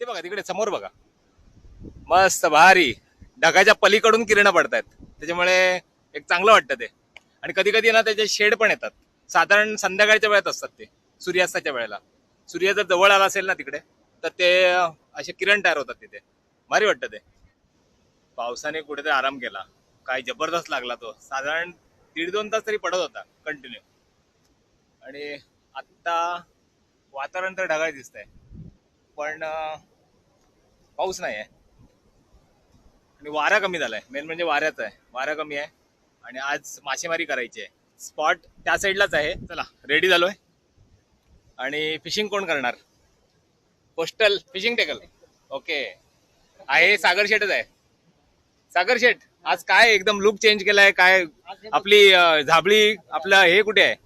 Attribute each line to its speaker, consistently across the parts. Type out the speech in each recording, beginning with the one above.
Speaker 1: ते बघा तिकडे समोर बघा. मस्त भारी. ढगाच्या पलीकडून किरण पडतायत. त्याच्यामुळे एक चांगलं वाटतं ते. आणि कधी कधी ना त्याचे शेड पण येतात. साधारण संध्याकाळच्या वेळेत असतात ते. सूर्यास्ताच्या वेळेला. सूर्य जर जवळ आला असेल ना तिकडे तर ते असे किरण तयार होतात तिथे. भारी वाटतं ते. पावसाने कुठेतरी आराम केला. काय जबरदस्त लागला तो. साधारण दीड दोन तास तरी पडत होता कंटिन्यू आणि आत्ता वातावरण तर ढगाळ दिसतंय. पण पाऊस नाही आहे आणि वारा कमी झालाय. मेन म्हणजे वाऱ्याचा आहे. वारा कमी आहे. आणि आज मासेमारी करायची आहे. स्पॉट त्या साईडलाच आहे. चला रेडी झालोय. आणि फिशिंग कोण करणार? कोस्टल फिशिंग टेकल ओके आहे सागर शेठच आहे. सागर शेठ आज काय एकदम लुक चेंज केलाय? काय आपली झाबळी आपलं हे कुठे आहे?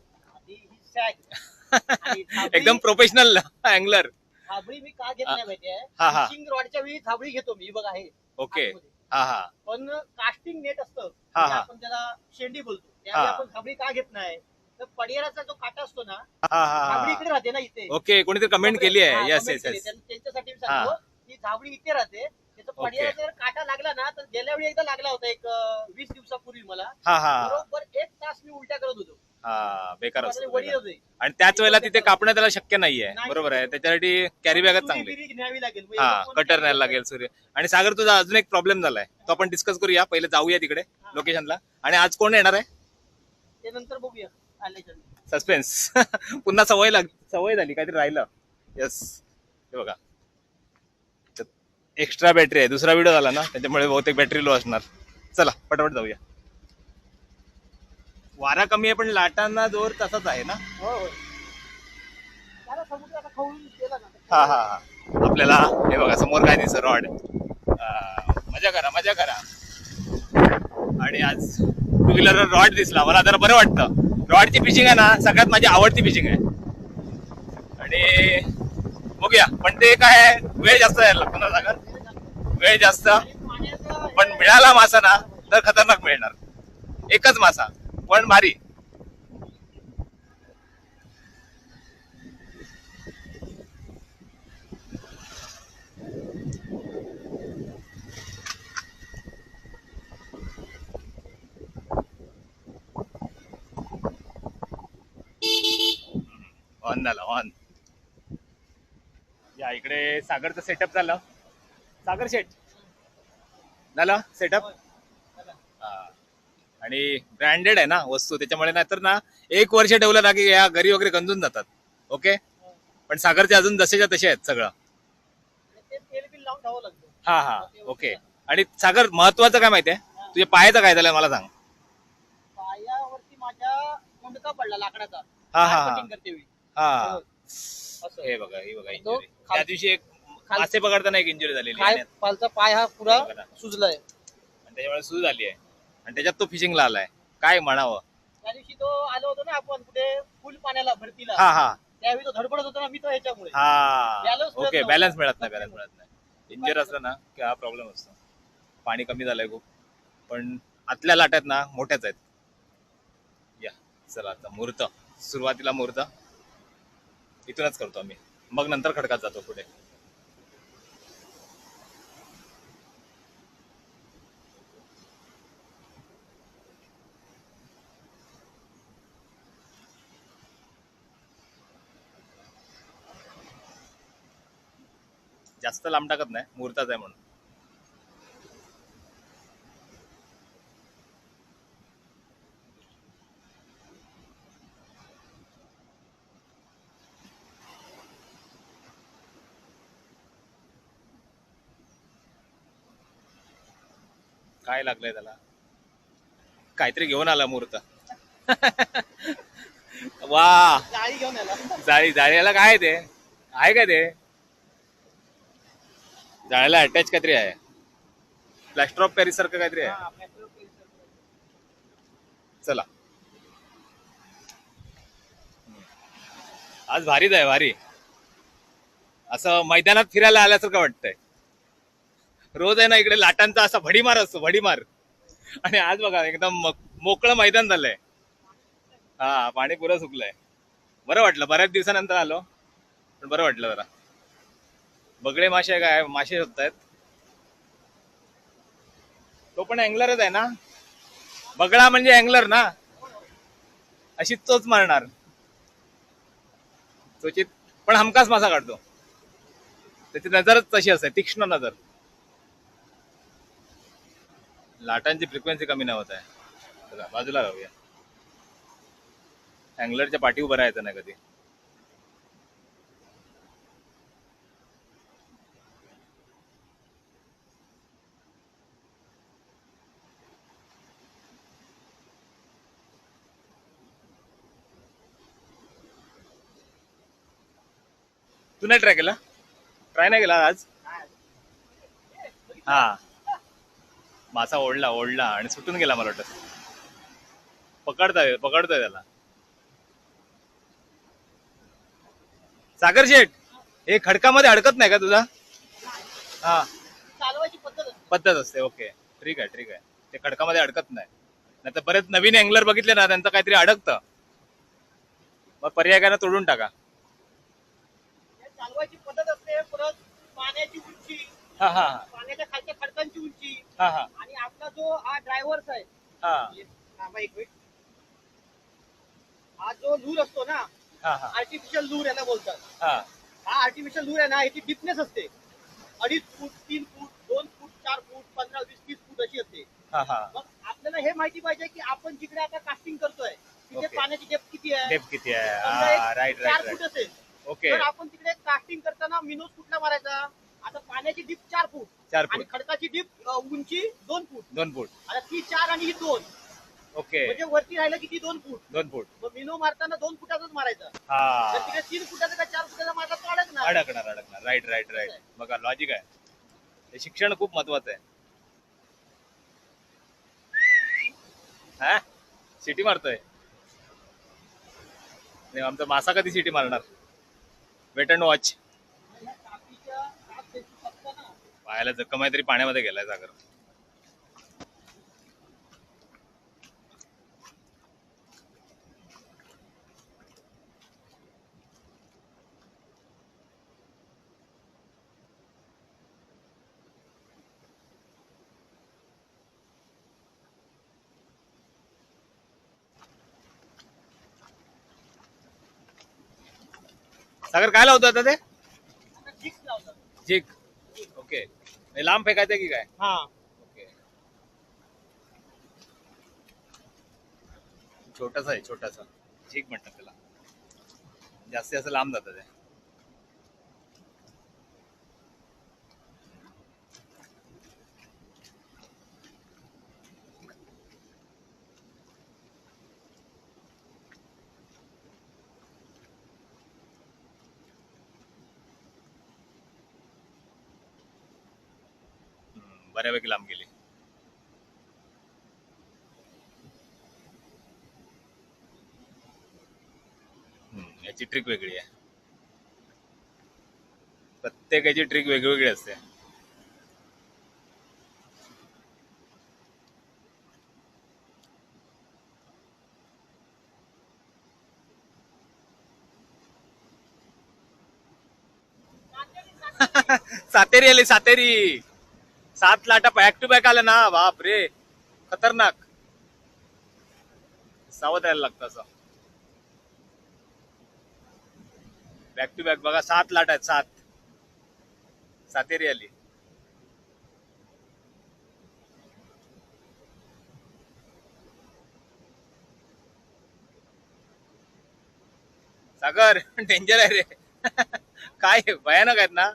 Speaker 1: एकदम प्रोफेशनल अँगलर
Speaker 2: थाबडी मी का घेत नाही माहितीये
Speaker 1: हा, हा.
Speaker 2: फिशिंग रॉडच्या वेळी थाबडी घेतो मी बघा हे.
Speaker 1: ओके.
Speaker 2: आतमध्ये.
Speaker 1: हा हा.
Speaker 2: पण कास्टिंग नेट असतं
Speaker 1: हा,
Speaker 2: म्हणजे
Speaker 1: हा.
Speaker 2: आपण त्याला शेंडी बोलतो. त्यावेळी
Speaker 1: हा.
Speaker 2: आपण थाबडी का घेत नाही? तर पडियाराचा जो काटा असतो ना
Speaker 1: हा
Speaker 2: थाबडी इकडे राहते ना इथे.
Speaker 1: ओके कोणीतरी कमेंट केली
Speaker 2: हा,
Speaker 1: आहे येस
Speaker 2: comment
Speaker 1: येस
Speaker 2: केली.
Speaker 1: येस
Speaker 2: त्यां- त्यांच्यासाठी मी. सांगतो की थाबडी इथे राहते. त्याचा. पडियारा जर काटा लागला ना तर गेल्या वेळी एकदा लागला होता एक अं, वीस दिवसापूर्वी मला.
Speaker 1: हा हा.
Speaker 2: बरोबर एक तास मी उलट्या करत होतो.
Speaker 1: हा बेकार असतो बेकार. आणि त्याच वेळेला तिथे कापणं त्याला शक्य नाहीये.
Speaker 2: नाही.
Speaker 1: बरोबर आहे. त्याच्यासाठी कॅरी बॅगच चांगली.
Speaker 2: बिरी न्यावी लागेल. मग
Speaker 1: हा
Speaker 2: कोण
Speaker 1: कटर न्यायला लागेल सूर्य. आणि सागर तुझा अजून एक प्रॉब्लेम झालाय. तो आपण डिस्कस करूया. पहिले जाऊया तिकडे लोकेशनला आणि आज कोण येणार आहे?
Speaker 2: ते नंतर बघूया. आल्याच्यानंतर.
Speaker 1: सस्पेन्स पुन्हा सवय लाग सवय झाली काहीतरी राहिलं. येस हे बघा. एक्स्ट्रा बॅटरी आहे. दुसरा व्हिडिओ झाला ना त्याच्यामुळे बहुतेक बॅटरी लो असणार. चला पटापट जाऊया. वारा कमी आहे पण लाटांना जोर तसाच आहे ना?
Speaker 2: हो हो. त्याला ना
Speaker 1: हा हा हा. आपल्याला हे बघा समोर काय दिसत रॉड. मजा करा मजा करा. आणि आज टू व्हीलर रॉड दिसला. मला जरा बरं वाटतं. रॉडची फिशिंग आहे ना सगळ्यात माझी आवडती फिशिंग आहे. आणि बघूया पण ते काय आहे, वेळ जास्त ना सागर वेळ जास्त. पण मिळाला मासा ना तर खतरनाक मिळणार. एकच मासा. पण भारी. ऑन झाला ऑन या इकडे सागरचं सेटअप झालं. सागर शेट झालं सेटअप आणि ब्रँडेड आहे ना वस्तू त्याच्यामुळे नाहीतर ना एक वर्ष ठेवलं ना की या घरी वगैरे गंजून जातात. ओके पण सागरचे अजून जसेच्या तसे आहेत सगळं. हा हा. ओके आणि सागर महत्वाचं काय माहितीये तुझ्या पायाचं काय झालं मला सांग.
Speaker 2: पायावरती माझ्या मुंडका पडला लाकडाचा.
Speaker 1: हा, हा, हा. हा. हे बघा ही बघा
Speaker 2: तो
Speaker 1: इंजुरी त्या दिवशी एक मासे पकडताना एक इंजुरी झालेली
Speaker 2: पालचा पाय हा पुरा
Speaker 1: बघा.
Speaker 2: सुजलाय.
Speaker 1: आणि त्याच्यामुळे सुरू झाली आहे. आणि त्याच्यात तो फिशिंगला आलाय. काय म्हणावं?
Speaker 2: त्या दिवशी तो आलो होतो ना आपण कुठे? फुल पाण्याला भरतीला.
Speaker 1: हा हा.
Speaker 2: त्यावेळी तो धडपडत होता ना मी तो ह्याच्यामुळे.
Speaker 1: हा.
Speaker 2: Balance मिळत
Speaker 1: ओके
Speaker 2: नव्हता.
Speaker 1: बॅलन्स मिळत नाही बॅलन्स मिळत नाही. इंजर असलं ना की हा प्रॉब्लेम असतो. पाणी कमी झालंय खूप. पण आतल्या लाट्यात ना मोठ्याच आहेत. या चला आता मुहूर्त. सुरुवातीला मुहूर्त. इथूनच करतो आम्ही. मग नंतर खडकात जातो पुढे. जास्त लांब टाकत नाही मुहूर्ताच आहे म्हणून. काय लागलंय त्याला? काहीतरी घेऊन आला मुहूर्त. वा!
Speaker 2: जाळी घेऊन आला.
Speaker 1: जाळी जाळीला काय ते? आहे का ते? जाळीला अटॅच काहीतरी आहे. प्लॅस्टर ऑफ पॅरिस सारखं काहीतरी आहे. चला. आज भारीच आहे भारी. असं मैदानात फिरायला आल्यासारखं वाटतंय. रोज आहे ना इकडे लाटांचा असा भडीमार असतो भडीमार. आणि आज बघा एकदम मोकळं मैदान झालंय. हा पाणी पुरं सुकलंय. बरं वाटलं बऱ्याच दिवसानंतर आलो. पण बरं वाटलं जरा. बगळे मासे काय मासे आहेत तो पण अँगलरच आहे ना? बगळा म्हणजे अँगलर ना? अशी चोच मारणार. त्वचित पण हमखास मासा काढतो. त्याची नजरच तशी असते तीक्ष्ण नजर. लाटांची फ्रिक्वेन्सी कमी नाही होत आहे. बाजूला राहूया अँगलरच्या पाठी उभं राहायचं नाही कधी. तू नाही ट्राय केला? ट्राय नाही केला आज? हा. मासा ओढला ओढला आणि सुटून गेला मला वाटत. पकडताय पकडतोय त्याला. सागर शेठ हे खडकामध्ये अडकत नाही का तुझा? हा.
Speaker 2: चालवायची पद्धत असते.
Speaker 1: पद्धत असते ओके. ठीक आहे ठीक आहे. ते खडकामध्ये अडकत नाही. नाही तर बरेच नवीन अँगलर बघितले ना त्यांचं काहीतरी अडकतं. मग पर्याय काय तोडून टाका.
Speaker 2: चालवायची पद्धत असते परत पाण्याची उंची
Speaker 1: हा हा. हा.
Speaker 2: पाण्याच्या खालच्या खडकांची उंची
Speaker 1: हा हा.
Speaker 2: आणि आपला जो हा ड्रायव्हर्स आहे
Speaker 1: हा.
Speaker 2: थांबा एक मिनिट. हा जो लूर असतो ना
Speaker 1: हा हा.
Speaker 2: आर्टिफिशियल लूर याला बोलतात.
Speaker 1: हा.
Speaker 2: हा आर्टिफिशियल लूर आहे ना याची डिपनेस असते. अडीच फूट तीन फूट दोन फूट चार फूट पंधरा वीस तीस फूट अशी असते.
Speaker 1: हा हा.
Speaker 2: मग आपल्याला हे माहिती पाहिजे की आपण जिकडे आता कास्टिंग करतोय तिथे
Speaker 1: Okay.
Speaker 2: पाण्याची डेप किती आहे?
Speaker 1: डेप किती आहे?
Speaker 2: समजा
Speaker 1: हा
Speaker 2: एक
Speaker 1: राईट
Speaker 2: चार
Speaker 1: राईट
Speaker 2: फूट
Speaker 1: राईट
Speaker 2: असेल.
Speaker 1: ओके.
Speaker 2: तर आपण तिकडे कास्टिंग करताना मिनोज कुठला मारायचा? आता पाण्याची डीप चार फूट
Speaker 1: चार
Speaker 2: आणि
Speaker 1: फूट.
Speaker 2: खडकाची डीप उंची दोन फूट.
Speaker 1: दोन फूट.
Speaker 2: आता ती चार आणि ही दोन.
Speaker 1: ओके.
Speaker 2: म्हणजे वरती राहिलं किती दोन फूट.
Speaker 1: दोन फूट.
Speaker 2: मग मिनो मारताना दोन फुटाचाच मारायचा.
Speaker 1: हा.
Speaker 2: तिकडे तीन फुटाचा का चार फुटाचा मारला तो अडकणार.
Speaker 1: अडकणार अडकणार. राईट राईट राईट बघा लॉजिक आहे. हे शिक्षण खूप महत्वाचं आहे. हा? सिटी मारतोय. नाही, आमचा मासा कधी सिटी मारणार? वेट अँड वॉच
Speaker 2: पाहायला कापीच्या
Speaker 1: पायाला जखम आहे तरी पाण्यामध्ये गेलाय सागर. सागर काय लावतो आता ते? ठीक ओके हे लांब फेकायचं की काय?
Speaker 2: हा.
Speaker 1: ओके छोटासा आहे छोटासा. ठीक म्हणतात त्याला. जास्त लांब जातं ते. बऱ्यापैकी लांब गेली. याची ट्रिक वेगळी आहे. प्रत्येकाची ट्रिक वेगवेगळी असते. सातेरी आली सातेरी! सात लाटा बॅक टू बॅक आल्या ना बाप रे. खतरनाक. सावध राहायला लागतं असं. बॅक टू बॅक बघा सात लाट आहेत सात. सातेरी आली. सागर डेंजर आहे रे. काय भयानक आहेत ना?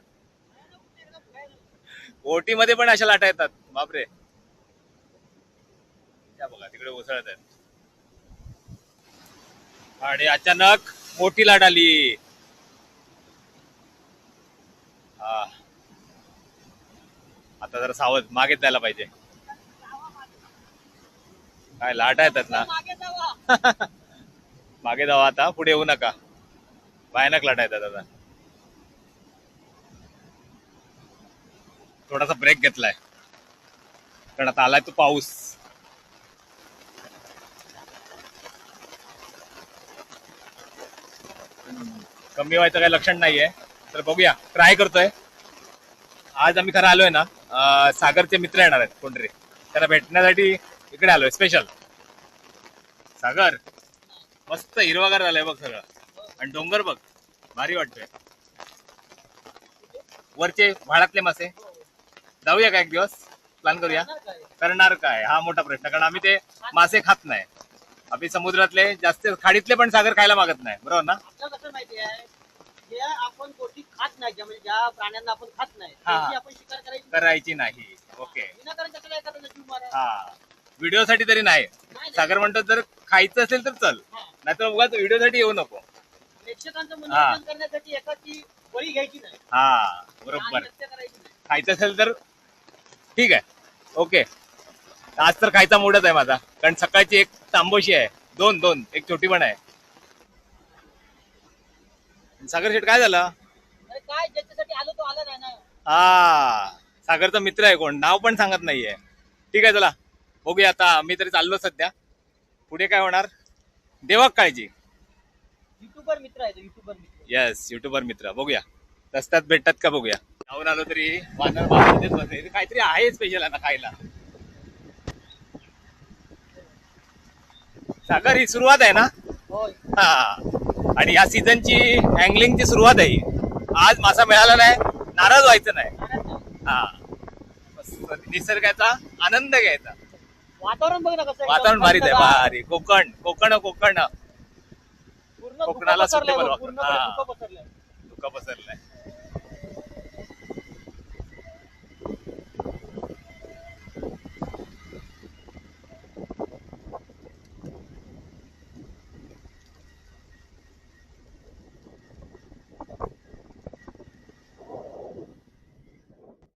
Speaker 1: ओटी मध्ये पण अशा लाटा येतात. बापरे. त्या बघा तिकडे उसळत आहेत. आणि अचानक मोठी लाट आली. हा. आता जरा सावध मागे जायला पाहिजे. काय लाटा येतात ना.
Speaker 2: मागे जावा
Speaker 1: आता पुढे येऊ नका. भयानक लाटा येतात आता. थोडासा ब्रेक घेतलाय. कारण आता आलाय तो पाऊस. कमी व्हायचं काही लक्षण नाहीये. तर बघूया. ट्राय करतोय. आज आम्ही खरं आलोय ना सागरचे मित्र येणार आहेत कोणतरी त्याला भेटण्यासाठी इकडे आलोय स्पेशल सागर मस्त हिरवागार झालंय बघ सगळं. आणि डोंगर बघ भारी वाटतोय. वरचे भाडातले मासे. जाऊया का एक दिवस? प्लॅन करूया? करणार काय? हा मोठा प्रश्न. कारण आम्ही ते मासे खात नाही. आम्ही समुद्रातले जास्त खाडीतले पण सागर खायला मागत नाही. बरोबर ना?
Speaker 2: आपल्याला कसं माहिती आहे? जे आपण गोष्टी खात नाही ज्या म्हणजे ज्या प्राण्यांना आपण खात नाही. त्याची आपण शिकार करायची. नाही.
Speaker 1: करायची नाही. ओके.
Speaker 2: विनाकारण कशाला एखाद्याला जीव मारा
Speaker 1: हा. व्हिडिओ साठी तरी नाही. सागर म्हणतो जर खायचं असेल तर चल. नाहीतर उगाच व्हिडिओ साठी येऊ नको.
Speaker 2: प्रेक्षकांचं मनोरंजन करण्यासाठी एकाची बळी घ्यायची नाही.
Speaker 1: हा. बरोबर. खायचं असेल तर ठीक आहे. ओके. आज तर खायचा मूडच आहे माझा. कारण सकाळची एक तांबोशी आहे. दोन दोन. एक छोटी पण आहे. सागर शेठ काय झालं?
Speaker 2: अरे काय? ज्याच्यासाठी आलो तो आला नाही ना.
Speaker 1: हा. सागरचा मित्र आहे कोण? नाव पण सांगत नाहीये. ठीक आहे चला. बघूया आता. मी तरी चाललो सध्या. पुढे काय होणार? देवा काळजी.
Speaker 2: युट्यूबर मित्र आहे युट्यूबर मित्र.
Speaker 1: येस युट्यूबर मित्र. बघूया. रस्त्यात भेटतात का? बघूया. जाऊन आलो तरी वानर बाजारातच बसले. काहीतरी आहे स्पेशल आता खायला. सागर ही सुरुवात आहे ना? हा. आणि या सीझनची अँगलिंगची सुरुवात आहे. आज मासा मिळाला नाही नाराज व्हायचं नाही. हा. निसर्गाचा आनंद घ्यायचा.
Speaker 2: वातावरण बघ ना कसं
Speaker 1: वातावरण भारीच आहे. भारी. कोकण कोकण कोकण. कोकणाला सुट्टी हा.
Speaker 2: धुकं
Speaker 1: पसरलंय.